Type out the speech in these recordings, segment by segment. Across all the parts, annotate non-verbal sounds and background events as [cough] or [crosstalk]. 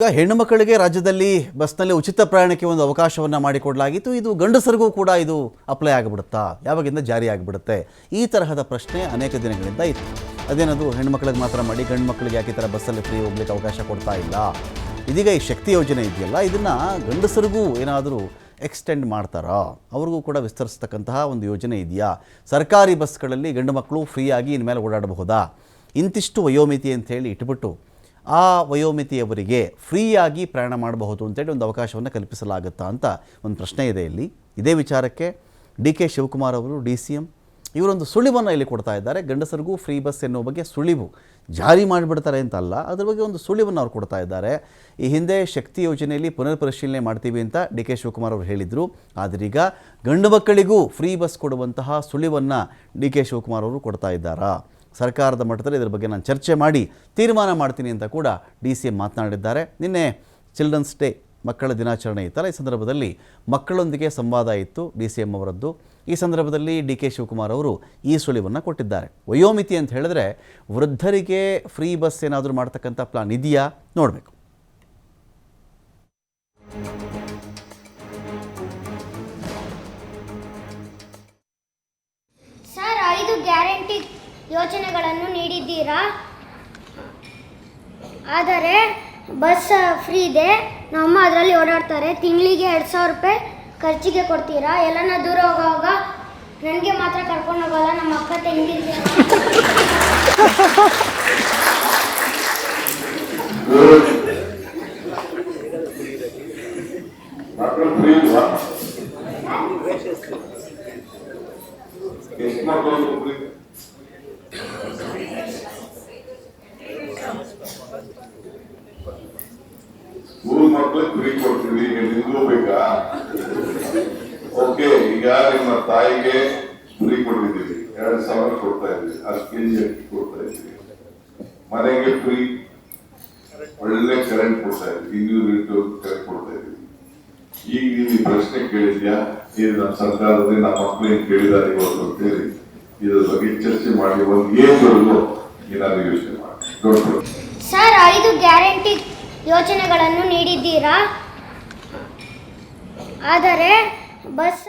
ಈಗ ಹೆಣ್ಣು ಮಕ್ಕಳಿಗೆ ರಾಜ್ಯದಲ್ಲಿ ಬಸ್ನಲ್ಲಿ ಉಚಿತ ಪ್ರಯಾಣಕ್ಕೆ ಒಂದು ಅವಕಾಶವನ್ನು ಮಾಡಿಕೊಡಲಾಗಿತ್ತು. ಇದು ಗಂಡಸರಿಗೂ ಕೂಡ ಇದು ಅಪ್ಲೈ ಆಗಿಬಿಡುತ್ತಾ? ಯಾವಾಗಿಂದ ಜಾರಿ ಆಗಿಬಿಡುತ್ತೆ? ಈ ತರಹದ ಪ್ರಶ್ನೆ ಅನೇಕ ದಿನಗಳಿಂದ ಇತ್ತು. ಅದೇನದು? ಹೆಣ್ಣು ಮಕ್ಕಳಿಗೆ ಮಾತ್ರ ಮಾಡಿ, ಗಂಡು ಮಕ್ಕಳಿಗೆ ಯಾಕೆ ಈ ಥರ ಬಸ್ಸಲ್ಲಿ ಫ್ರೀ ಹೋಗ್ಲಿಕ್ಕೆ ಅವಕಾಶ ಕೊಡ್ತಾ ಇಲ್ಲ? ಇದೀಗ ಈ ಶಕ್ತಿ ಯೋಜನೆ ಇದೆಯಲ್ಲ, ಇದನ್ನು ಗಂಡಸರಿಗೂ ಏನಾದರೂ ಎಕ್ಸ್ಟೆಂಡ್ ಮಾಡ್ತಾರಾ? ಅವ್ರಿಗೂ ಕೂಡ ವಿಸ್ತರಿಸ್ತಕ್ಕಂತಹ ಒಂದು ಯೋಜನೆ ಇದೆಯಾ? ಸರ್ಕಾರಿ ಬಸ್ಗಳಲ್ಲಿ ಗಂಡು ಮಕ್ಕಳು ಫ್ರೀಯಾಗಿ ಇನ್ಮೇಲೆ ಓಡಾಡಬಹುದಾ? ಇಂತಿಷ್ಟು ವಯೋಮಿತಿ ಅಂತ ಹೇಳಿ ಇಟ್ಬಿಟ್ಟು ಆ ವಯೋಮಿತಿಯವರಿಗೆ ಫ್ರೀಯಾಗಿ ಪ್ರಯಾಣ ಮಾಡಬಹುದು ಅಂತೇಳಿ ಒಂದು ಅವಕಾಶವನ್ನು ಕಲ್ಪಿಸಲಾಗುತ್ತಾ ಅಂತ ಒಂದು ಪ್ರಶ್ನೆ ಇದೆ ಇಲ್ಲಿ. ಇದೇ ವಿಚಾರಕ್ಕೆ ಡಿ ಕೆ ಶಿವಕುಮಾರ್ ಅವರು, ಡಿ ಸಿ ಎಂ, ಇವರೊಂದು ಸುಳಿವನ್ನು ಇಲ್ಲಿ ಕೊಡ್ತಾ ಇದ್ದಾರೆ. ಗಂಡಸರಿಗೂ ಫ್ರೀ ಬಸ್ ಎನ್ನುವ ಬಗ್ಗೆ ಸುಳಿವು ಜಾರಿ ಮಾಡಿಬಿಡ್ತಾರೆ ಅಂತಲ್ಲ, ಅದ್ರ ಬಗ್ಗೆ ಒಂದು ಸುಳಿವನ್ನು ಅವ್ರು ಕೊಡ್ತಾ ಇದ್ದಾರೆ. ಈ ಹಿಂದೆ ಶಕ್ತಿ ಯೋಜನೆಯಲ್ಲಿ ಪುನರ್ ಪರಿಶೀಲನೆ ಮಾಡ್ತೀವಿ ಅಂತ ಡಿ ಕೆ ಶಿವಕುಮಾರ್ ಅವರು ಹೇಳಿದರು. ಆದರೀಗ ಗಂಡು ಮಕ್ಕಳಿಗೂ ಫ್ರೀ ಬಸ್ ಕೊಡುವಂತಹ ಸುಳಿವನ್ನು ಡಿ ಕೆ ಶಿವಕುಮಾರ್ ಅವರು ಕೊಡ್ತಾ ಇದ್ದಾರಾ? ಸರ್ಕಾರದ ಮಟ್ಟದಲ್ಲಿ ಇದರ ಬಗ್ಗೆ ನಾನು ಚರ್ಚೆ ಮಾಡಿ ತೀರ್ಮಾನ ಮಾಡ್ತೀನಿ ಅಂತ ಕೂಡ ಡಿ ಸಿ ಎಂ ಮಾತನಾಡಿದ್ದಾರೆ. ನಿನ್ನೆ ಚಿಲ್ಡ್ರನ್ಸ್ ಡೇ ಮಕ್ಕಳ ದಿನಾಚರಣೆ ಇತ್ತಲ್ಲ, ಈ ಸಂದರ್ಭದಲ್ಲಿ ಮಕ್ಕಳೊಂದಿಗೆ ಸಂವಾದ ಇತ್ತು ಡಿ ಸಿ ಎಂ ಅವರದ್ದು. ಈ ಸಂದರ್ಭದಲ್ಲಿ ಡಿ ಕೆ ಶಿವಕುಮಾರ್ ಅವರು ಈ ಸುಳಿವನ್ನು ಕೊಟ್ಟಿದ್ದಾರೆ. ವಯೋಮಿತಿ ಅಂತ ಹೇಳಿದ್ರೆ ವೃದ್ಧರಿಗೆ ಫ್ರೀ ಬಸ್ ಏನಾದರೂ ಮಾಡ್ತಕ್ಕಂಥ ಪ್ಲಾನ್ ಇದೆಯಾ? ನೋಡಬೇಕು. ಯೋಜನೆಗಳನ್ನು ನೀಡಿದ್ದೀರಾ? ಆದರೆ, ಬಸ್ ಫ್ರೀ ಇದೆ. ನಮ್ಮ ಅದರಲ್ಲಿ ಓಡಾಡ್ತಾರೆ. ತಿಂಗಳಿಗೆ ಎರಡು ಸಾವಿರ ರೂಪಾಯಿ ಖರ್ಚಿಗೆ ಕೊಡ್ತೀರಾ? ಎಲ್ಲನ ದೂರ ಹೋಗುವಾಗ ನನಗೆ ಮಾತ್ರ ಕರ್ಕೊಂಡು ಹೋಗಲ್ಲ, ನಮ್ಮ ಅಕ್ಕ ತಂಗಿರಿಗೆ ಮಕ್ಕಳು [laughs] ಫ್ರೀ ಇಲ್ವಾ ಎಷ್ಟು ಮಕ್ಕಳು ಫ್ರೀ ಸ್ಕೂಲ್ ಮಕ್ಕಳಿಗೆ ಫ್ರೀ ಕೊಡ್ತೀವಿ ಈಗ ಬೇಕಾ? ಓಕೆ ಈಗ ನಿಮ್ಮ ತಾಯಿಗೆ ಫ್ರೀ ಕೊಟ್ಟಿದ್ದೀವಿ. ಎರಡು ಸಾವಿರ ಕೊಡ್ತಾ ಇದ್ದೀವಿ. ಹತ್ತು ಕೆ ಜಿ ಅಕ್ಕಿ ಕೊಡ್ತಾ ಇದ್ದೀವಿ. ಮನೆಗೆ ಫ್ರೀ ಒಳ್ಳೆ ಕರೆಂಟ್ ಕೊಡ್ತಾ ಇದ್ದೀವಿ. ಇನ್ನೂರು ಯೂನಿಟ್ ಕರೆಂಟ್ ಕೊಡ್ತಾ ಇದ್ದೀವಿ. ಈಗ ನೀವು ಈ ಪ್ರಶ್ನೆ ಕೇಳಿದ್ಯಾ? ಇದು ನಮ್ಮ ಸರ್ಕಾರದಲ್ಲಿ ನಮ್ಮ ಮಕ್ಕಳು ಏನು ಕೇಳಿದ್ದಾರೆ ಇವತ್ತು ಅಂತೇಳಿ ಇದ್ರ ಬಗ್ಗೆ ಚರ್ಚೆ ಮಾಡಿ, ಒಂದು ಏಜ್ವರೆಗೂ ಏನಾದ್ರು ಯೋಚನೆ ಮಾಡಿ. ಸರ್, ಐದು ಗ್ಯಾರಂಟಿ ಯೋಜನೆಗಳನ್ನು ನೀಡಿದ್ದೀರಾ? ಆದರೆ ಬಸ್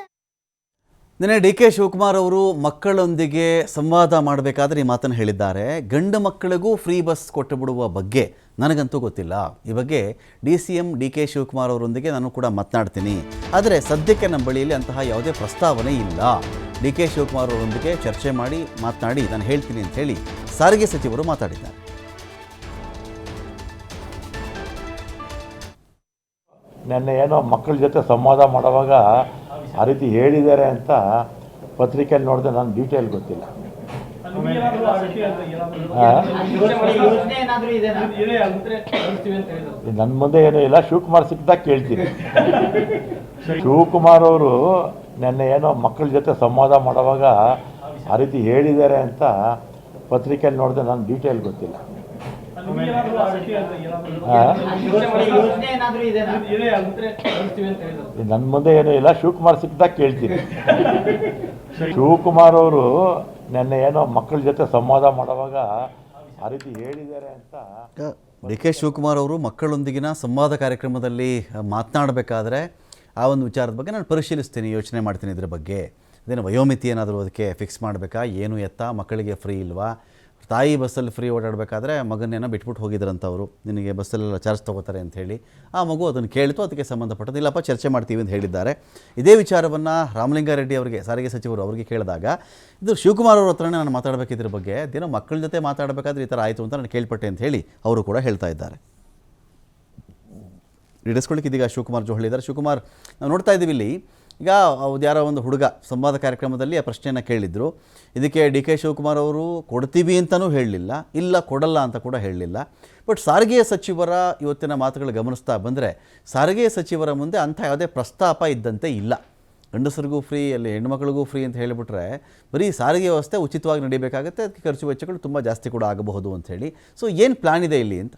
ನಿನ್ನೆ ಡಿ ಕೆ ಶಿವಕುಮಾರ್ ಅವರು ಮಕ್ಕಳೊಂದಿಗೆ ಸಂವಾದ ಮಾಡಬೇಕಾದ್ರೆ ಈ ಮಾತನ್ನು ಹೇಳಿದ್ದಾರೆ. ಗಂಡು ಮಕ್ಕಳಿಗೂ ಫ್ರೀ ಬಸ್ ಕೊಟ್ಟು ಬಿಡುವ ಬಗ್ಗೆ ನನಗಂತೂ ಗೊತ್ತಿಲ್ಲ. ಈ ಬಗ್ಗೆ D C M, D K Shivakumar ಅವರೊಂದಿಗೆ ನಾನು ಕೂಡ ಮಾತನಾಡ್ತೀನಿ. ಆದರೆ ಸದ್ಯಕ್ಕೆ ನಮ್ಮ ಬಳಿಯಲ್ಲಿ ಅಂತಹ ಯಾವುದೇ ಪ್ರಸ್ತಾವನೆ ಇಲ್ಲ. ಡಿ ಕೆ ಶಿವಕುಮಾರ್ ಅವರೊಂದಿಗೆ ಚರ್ಚೆ ಮಾಡಿ ಮಾತನಾಡಿ ನಾನು ಹೇಳ್ತೀನಿ ಅಂತ ಹೇಳಿ ಸಾರಿಗೆ ಸಚಿವರು ಮಾತಾಡಿದ್ದಾರೆ. ನೆನ್ನೆ ಏನೋ ಮಕ್ಕಳ ಜೊತೆ ಸಂವಾದ ಮಾಡುವಾಗ ಆ ರೀತಿ ಹೇಳಿದ್ದಾರೆ ಅಂತ ಪತ್ರಿಕೆಯಲ್ಲಿ ನೋಡಿದೆ ನಾನು ಡೀಟೇಲ್ ಗೊತ್ತಿಲ್ಲ? ನನ್ನ ಮುಂದೆ ಏನೂ ಇಲ್ಲ ಶಿವಕುಮಾರ್ ಸಿಕ್ಕಿದಾಗ ಕೇಳ್ತೀನಿ ಶಿವಕುಮಾರ್ ಅವರು ನೆನ್ನೆ ಏನೋ ಮಕ್ಕಳ ಜೊತೆ ಸಂವಾದ ಮಾಡುವಾಗ ಆ ರೀತಿ ಹೇಳಿದ್ದಾರೆ ಅಂತ ಪತ್ರಿಕೆಯಲ್ಲಿ ನೋಡಿದೆ ನಾನು ಡೀಟೇಲ್ ಗೊತ್ತಿಲ್ಲ? ನನ್ನ ಮುಂದೆ ಏನೂ ಇಲ್ಲ ಶಿವಕುಮಾರ್ ಸಿಕ್ಕಿದಾಗ ಕೇಳ್ತೀನಿ. ಶಿವಕುಮಾರ್ ಅವರು ನೆನ್ನೆ ಏನೋ ಮಕ್ಕಳ ಜೊತೆ ಸಂವಾದ ಮಾಡುವಾಗ ಆ ರೀತಿ ಹೇಳಿದ್ದಾರೆ ಅಂತ ಡಿ ಕೆ ಶಿವಕುಮಾರ್ ಅವರು ಮಕ್ಕಳೊಂದಿಗಿನ ಸಂವಾದ ಕಾರ್ಯಕ್ರಮದಲ್ಲಿ ಮಾತನಾಡಬೇಕಾದ್ರೆ ಆ ಒಂದು ವಿಚಾರದ ಬಗ್ಗೆ ನಾನು ಪರಿಶೀಲಿಸ್ತೀನಿ ಯೋಚನೆ ಮಾಡ್ತೀನಿ ಇದ್ರ ಬಗ್ಗೆ. ಅದೇನು ವಯೋಮಿತಿ ಏನಾದರೂ ಅದಕ್ಕೆ ಫಿಕ್ಸ್ ಮಾಡಬೇಕಾ? ಏನು ಎತ್ತ? ಮಕ್ಕಳಿಗೆ ಫ್ರೀ ಇಲ್ವಾ? ತಾಯಿ ಬಸ್ಸಲ್ಲಿ ಫ್ರೀ ಓಡಾಡಬೇಕಾದ್ರೆ ಮಗನೇನ ಬಿಟ್ಬಿಟ್ಟು ಹೋಗಿದ್ರಂತವರು. ನಿನಗೆ ಬಸ್ಸಲ್ಲೆಲ್ಲ ಚಾರ್ಜ್ ತೊಗೋತಾರೆ ಅಂತ ಹೇಳಿ. ಆ ಮಗು ಅದನ್ನು ಕೇಳಿತು, ಅದಕ್ಕೆ ಸಂಬಂಧಪಟ್ಟದ್ದು, ಇಲ್ಲಪ್ಪ, ಚರ್ಚೆ ಮಾಡ್ತೀವಿ ಅಂತ ಹೇಳಿದ್ದಾರೆ. ಇದೇ ವಿಚಾರವನ್ನು ರಾಮಲಿಂಗಾರೆಡ್ಡಿ ಅವರಿಗೆ, ಸಾರಿಗೆ ಸಚಿವರು ಅವರಿಗೆ ಕೇಳಿದಾಗ, ಇದು ಶಿವಕುಮಾರ್ ಅವ್ರ ಹತ್ರನೇ ನಾನು ಮಾತಾಡಬೇಕಿದ್ರ ಬಗ್ಗೆ ದಿನ ಮಕ್ಕಳ ಜೊತೆ ಮಾತಾಡಬೇಕಾದ್ರೆ ಈ ಥರ ಆಯಿತು ಅಂತ ನಾನು ಕೇಳ್ಪಟ್ಟೆ ಅಂತ ಹೇಳಿ ಅವರು ಕೂಡ ಹೇಳ್ತಾ ಇದ್ದಾರೆ. ಇಡಿಸ್ಕೊಳ್ಳಿಕ್ಕೆ ಇದೀಗ ಶಿವಕುಮಾರ್ ಜೋಹಳಿ ಇದ್ದಾರೆ. ಶಿವಕುಮಾರ್, ನಾವು ನೋಡ್ತಾ ಇದ್ದೀವಿ ಇಲ್ಲಿ ಈಗ ಅವ್ದು ಯಾರೋ ಒಂದು ಹುಡುಗ ಸಂವಾದ ಕಾರ್ಯಕ್ರಮದಲ್ಲಿ ಆ ಪ್ರಶ್ನೆಯನ್ನು ಕೇಳಿದರು. ಇದಕ್ಕೆ ಡಿ ಕೆ ಶಿವಕುಮಾರ್ ಅವರು ಕೊಡ್ತೀವಿ ಅಂತಲೂ ಹೇಳಲಿಲ್ಲ, ಇಲ್ಲ ಕೊಡಲ್ಲ ಅಂತ ಕೂಡ ಹೇಳಲಿಲ್ಲ. ಬಟ್ ಸಾರಿಗೆ ಸಚಿವರ ಇವತ್ತಿನ ಮಾತುಗಳು ಗಮನಿಸ್ತಾ ಬಂದರೆ ಸಾರಿಗೆ ಸಚಿವರ ಮುಂದೆ ಅಂಥ ಯಾವುದೇ ಪ್ರಸ್ತಾಪ ಇದ್ದಂತೆ ಇಲ್ಲ. ಗಂಡಸರಿಗೂ ಫ್ರೀ, ಅಲ್ಲಿ ಹೆಣ್ಮಕ್ಳಿಗೂ ಫ್ರೀ ಅಂತ ಹೇಳಿಬಿಟ್ರೆ ಬರೀ ಸಾರಿಗೆ ವ್ಯವಸ್ಥೆ ಉಚಿತವಾಗಿ ನಡಿಬೇಕಾಗುತ್ತೆ, ಅದಕ್ಕೆ ಖರ್ಚು ವೆಚ್ಚಗಳು ತುಂಬ ಜಾಸ್ತಿ ಕೂಡ ಆಗಬಹುದು ಅಂತ ಹೇಳಿ. ಸೊ ಏನು ಪ್ಲ್ಯಾನ್ ಇದೆ ಇಲ್ಲಿ ಅಂತ?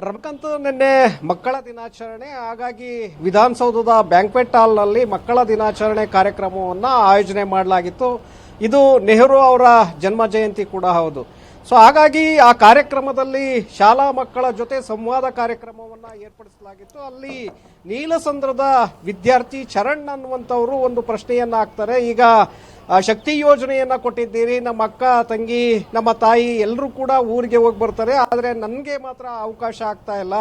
ರಮಕಾಂತ್ ನಿನ್ನೆ ಮಕ್ಕಳ ದಿನಾಚರಣೆ, ಹಾಗಾಗಿ ವಿಧಾನಸೌಧದ ಬ್ಯಾಂಕ್ವೆಟ್ ಹಾಲ್ನಲ್ಲಿ ಮಕ್ಕಳ ದಿನಾಚರಣೆ ಕಾರ್ಯಕ್ರಮವನ್ನು ಆಯೋಜನೆ ಮಾಡಲಾಗಿತ್ತು. ಇದು ನೆಹರು ಅವರ ಜನ್ಮ ಜಯಂತಿ ಕೂಡ ಹೌದು. ಸೊ, ಹಾಗಾಗಿ ಆ ಕಾರ್ಯಕ್ರಮದಲ್ಲಿ ಶಾಲಾ ಮಕ್ಕಳ ಜೊತೆ ಸಂವಾದ ಕಾರ್ಯಕ್ರಮವನ್ನ ಏರ್ಪಡಿಸಲಾಗಿತ್ತು. ಅಲ್ಲಿ ನೀಲಸಂದ್ರದ ವಿದ್ಯಾರ್ಥಿ ಚರಣ್ ಅನ್ನುವಂಥವರು ಒಂದು ಪ್ರಶ್ನೆಯನ್ನ ಹಾಕ್ತಾರೆ. ಈಗ ಶಕ್ತಿ ಯೋಜನೆಯನ್ನ ಕೊಟ್ಟಿದ್ದೀರಿ. ನಮ್ಮ ಅಕ್ಕ ತಂಗಿ ನಮ್ಮ ತಾಯಿ ಎಲ್ಲರೂ ಕೂಡ ಊರಿಗೆ ಹೋಗಿ ಬರ್ತಾರೆ. ಆದರೆ ನನಗೆ ಮಾತ್ರ ಅವಕಾಶ ಆಗ್ತಾ ಇಲ್ಲ.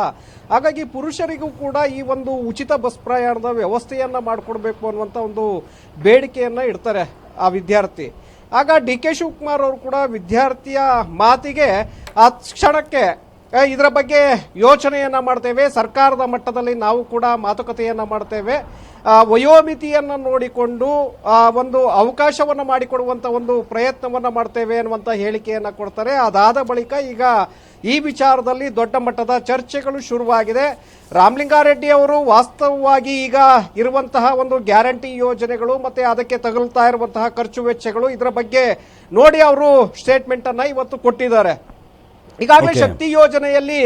ಹಾಗಾಗಿ ಪುರುಷರಿಗೂ ಕೂಡ ಈ ಒಂದು ಉಚಿತ ಬಸ್ ಪ್ರಯಾಣದ ವ್ಯವಸ್ಥೆಯನ್ನ ಮಾಡಿಕೊಡ್ಬೇಕು ಅನ್ನುವಂಥ ಒಂದು ಬೇಡಿಕೆಯನ್ನ ಇಡ್ತಾರೆ ಆ ವಿದ್ಯಾರ್ಥಿ. ಆಗ ಡಿ ಕೆ ಶಿವಕುಮಾರ್ ಅವರು ಕೂಡ ವಿದ್ಯಾರ್ಥಿಯ ಮಾತಿಗೆ ಆ ಕ್ಷಣಕ್ಕೆ "ಏ, ಇದರ ಬಗ್ಗೆ ಯೋಚನೆಯನ್ನು ಮಾಡ್ತೇವೆ. ಸರ್ಕಾರದ ಮಟ್ಟದಲ್ಲಿ ನಾವು ಕೂಡ ಮಾತುಕತೆಯನ್ನ ಮಾಡ್ತೇವೆ. ವಯೋಮಿತಿಯನ್ನು ನೋಡಿಕೊಂಡು ಒಂದು ಅವಕಾಶವನ್ನ ಮಾಡಿಕೊಡುವಂಥ ಒಂದು ಪ್ರಯತ್ನವನ್ನ ಮಾಡ್ತೇವೆ ಅನ್ನುವಂತ ಹೇಳಿಕೆಯನ್ನ ಕೊಡ್ತಾರೆ. ಅದಾದ ಬಳಿಕ ಈಗ ಈ ವಿಚಾರದಲ್ಲಿ ದೊಡ್ಡ ಮಟ್ಟದ ಚರ್ಚೆಗಳು ಶುರುವಾಗಿದೆ. ರಾಮಲಿಂಗಾರೆಡ್ಡಿ ಅವರು ವಾಸ್ತವವಾಗಿ ಈಗ ಇರುವಂತಹ ಒಂದು ಗ್ಯಾರಂಟಿ ಯೋಜನೆಗಳು ಮತ್ತೆ ಅದಕ್ಕೆ ತಗುಲ್ತಾ ಇರುವಂತಹ ಖರ್ಚು ವೆಚ್ಚಗಳು ಇದರ ಬಗ್ಗೆ ನೋಡಿ ಅವರು ಸ್ಟೇಟ್ಮೆಂಟ್ ಅನ್ನ ಇವತ್ತು ಕೊಟ್ಟಿದ್ದಾರೆ. ಈಗಾಗಲೇ. ಶಕ್ತಿ ಯೋಜನೆಯಲ್ಲಿ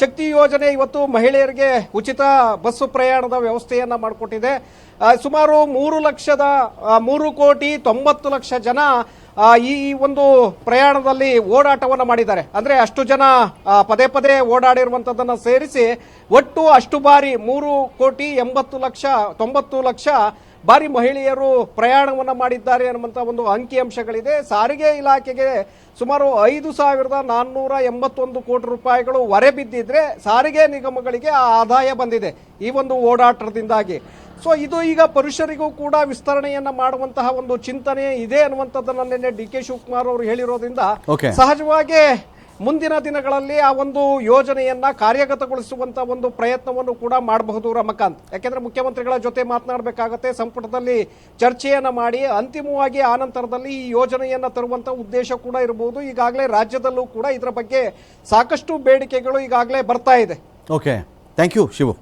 ಶಕ್ತಿ ಯೋಜನೆ ಇವತ್ತು ಮಹಿಳೆಯರಿಗೆ ಉಚಿತ ಬಸ್ಸು ಪ್ರಯಾಣದ ವ್ಯವಸ್ಥೆಯನ್ನ ಮಾಡಿಕೊಟ್ಟಿದೆ ಸುಮಾರು ಮೂರು ಲಕ್ಷದ ಮೂರು ಕೋಟಿ ತೊಂಬತ್ತು ಲಕ್ಷ ಜನ ಈ ಒಂದು ಪ್ರಯಾಣದಲ್ಲಿ ಓಡಾಟವನ್ನು ಮಾಡಿದ್ದಾರೆ ಅಂದ್ರೆ ಅಷ್ಟು ಜನ ಪದೇ ಪದೇ ಓಡಾಡಿರುವಂತದನ್ನ ಸೇರಿಸಿ ಒಟ್ಟು ಅಷ್ಟು ಬಾರಿ ಮೂರು ಕೋಟಿ ಎಂಬತ್ತು ಲಕ್ಷ ತೊಂಬತ್ತು ಲಕ್ಷ ಬಾರಿ ಮಹಿಳೆಯರು ಪ್ರಯಾಣವನ್ನು ಮಾಡಿದ್ದಾರೆ ಅನ್ನುವಂಥ ಒಂದು ಅಂಕಿಅಂಶಗಳಿದೆ ಸಾರಿಗೆ ಇಲಾಖೆಗೆ ಸುಮಾರು ಐದು ಸಾವಿರದ ನಾನ್ನೂರ ಎಂಬತ್ತೊಂದು ಕೋಟಿ ರೂಪಾಯಿಗಳು ಹೊರೆ ಬಿದ್ದಿದ್ರೆ ಸಾರಿಗೆ ನಿಗಮಗಳಿಗೆ ಆ ಆದಾಯ ಬಂದಿದೆ ಈ ಒಂದು ಓಡಾಟದಿಂದಾಗಿ ಸೊ ಇದು ಈಗ ಪುರುಷರಿಗೂ ಕೂಡ ವಿಸ್ತರಣೆಯನ್ನ ಮಾಡುವಂತಹ ಒಂದು ಚಿಂತನೆ ಇದೆ ಅನ್ನುವಂಥದ್ದನ್ನ ನಿನ್ನೆ ಡಿ ಕೆ ಶಿವಕುಮಾರ್ ಅವರು ಹೇಳಿರೋದ್ರಿಂದ. ಸಹಜವಾಗಿ ಮುಂದಿನ ದಿನಗಳಲ್ಲಿ ಆ ಒಂದು ಯೋಜನೆಯನ್ನ ಕಾರ್ಯಗತಗೊಳಿಸುವಂತ ಒಂದು ಪ್ರಯತ್ನವನ್ನು ಕೂಡ ಮಾಡಬಹುದು ರಮಕಾಂತ್. ಯಾಕೆಂದ್ರೆ ಮುಖ್ಯಮಂತ್ರಿಗಳ ಜೊತೆ ಮಾತನಾಡಬೇಕಾಗತ್ತೆ, ಸಂಪುಟದಲ್ಲಿ ಚರ್ಚೆಯನ್ನ ಮಾಡಿ ಅಂತಿಮವಾಗಿ ಆ ನಂತರದಲ್ಲಿ ಈ ಯೋಜನೆಯನ್ನ ತರುವಂತ ಉದ್ದೇಶ ಕೂಡ ಇರಬಹುದು ಈಗಾಗಲೇ ರಾಜ್ಯದಲ್ಲೂ ಕೂಡ ಇದರ ಬಗ್ಗೆ ಸಾಕಷ್ಟು ಬೇಡಿಕೆಗಳು ಈಗಾಗಲೇ ಬರ್ತಾ ಇದೆ. Okay thank you Shivu.